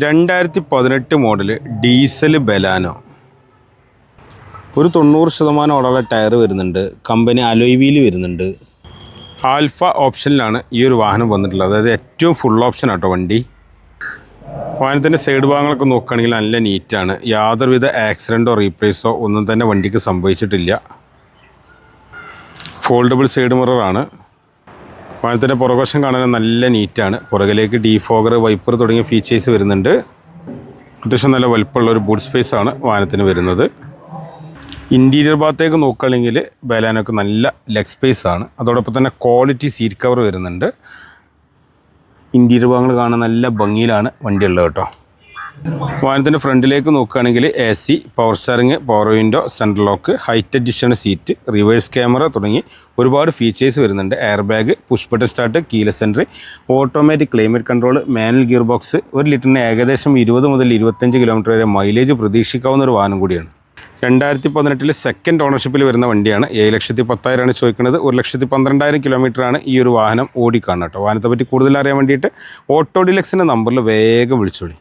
രണ്ടായിരത്തി പതിനെട്ട് model diesel Baleno. ഒരു തൊണ്ണൂറ് ശതമാനം ഓടുള്ള ടയർ വരുന്നുണ്ട്. കമ്പനി അലോയ് വരുന്നുണ്ട്. ആൽഫ ഓപ്ഷനിലാണ് ഈ ഒരു വാഹനം വന്നിട്ടുള്ളത്. അതായത് ഏറ്റവും ഫുൾ ഓപ്ഷൻ ആട്ടോ വണ്ടി. വാഹനത്തിന്റെ സൈഡ് ഭാഗങ്ങളൊക്കെ നോക്കുകയാണെങ്കിൽ നല്ല നീറ്റാണ് യാതൊരുവിധ ആക്സിഡന്റോ റീപ്ലേസോ ഒന്നും തന്നെ വണ്ടിക്ക് സംഭവിച്ചിട്ടില്ല. ഫോൾഡബിൾ സൈഡ് മിററാണ് വാഹനത്തിന്റെ പുറകുവശം കാണാൻ നല്ല നീറ്റാണ്. പുറകിലേക്ക് ഡീഫോഗർ വൈപ്പർ തുടങ്ങിയ ഫീച്ചേഴ്സ് വരുന്നുണ്ട്. അത്യാവശ്യം നല്ല വലുപ്പമുള്ള ഒരു ബൂട്ട് സ്പേസ് ആണ് വാഹനത്തിന് വരുന്നത്. ഇന്റീരിയർ ഭാഗത്തേക്ക് നോക്കുകയാണെങ്കിൽ ബലാനൊക്കെ നല്ല ലെഗ് സ്പേസ് ആണ്. അതോടൊപ്പം തന്നെ ക്വാളിറ്റി സീറ്റ് കവർ വരുന്നുണ്ട്. ഇന്റീരിയർ ഭാഗങ്ങൾ കാണാൻ നല്ല ഭംഗിയിലാണ് വണ്ടി ഉള്ളത് കേട്ടോ. വാഹനത്തിന്റെ ഫ്രണ്ടിലേക്ക് നോക്കുകയാണെങ്കിൽ A C power steering power window central lock height adjusted seat reverse camera തുടങ്ങി ഒരുപാട് ഫീച്ചേഴ്സ് വരുന്നുണ്ട്. Air bag push button start keyless entry automatic climate control manual gear box ഒരു ലിറ്ററിന് ഏകദേശം ഇരുപത് മുതൽ ഇരുപത്തഞ്ച് കിലോമീറ്റർ വരെ മൈലേജ് പ്രതീക്ഷിക്കാവുന്ന ഒരു വാഹനം കൂടിയാണ്. രണ്ടായിരത്തി പതിനെട്ടിൽ സെക്കൻഡ് ഓണർഷിപ്പിൽ വരുന്ന വണ്ടിയാണ്. ഏഴ് ലക്ഷത്തി പത്തായിരമാണ് ചോദിക്കുന്നത്. ഒരു ലക്ഷത്തി പന്ത്രണ്ടായിരം കിലോമീറ്ററാണ് ഈ ഒരു വാഹനം ഓടിക്കാണ് കേട്ടോ. വാഹനത്തെ പറ്റി കൂടുതൽ അറിയാൻ വേണ്ടിയിട്ട് ഓട്ടോ ഡിലക്സിന്റെ നമ്പറിൽ വേഗം വിളിച്ചോളി.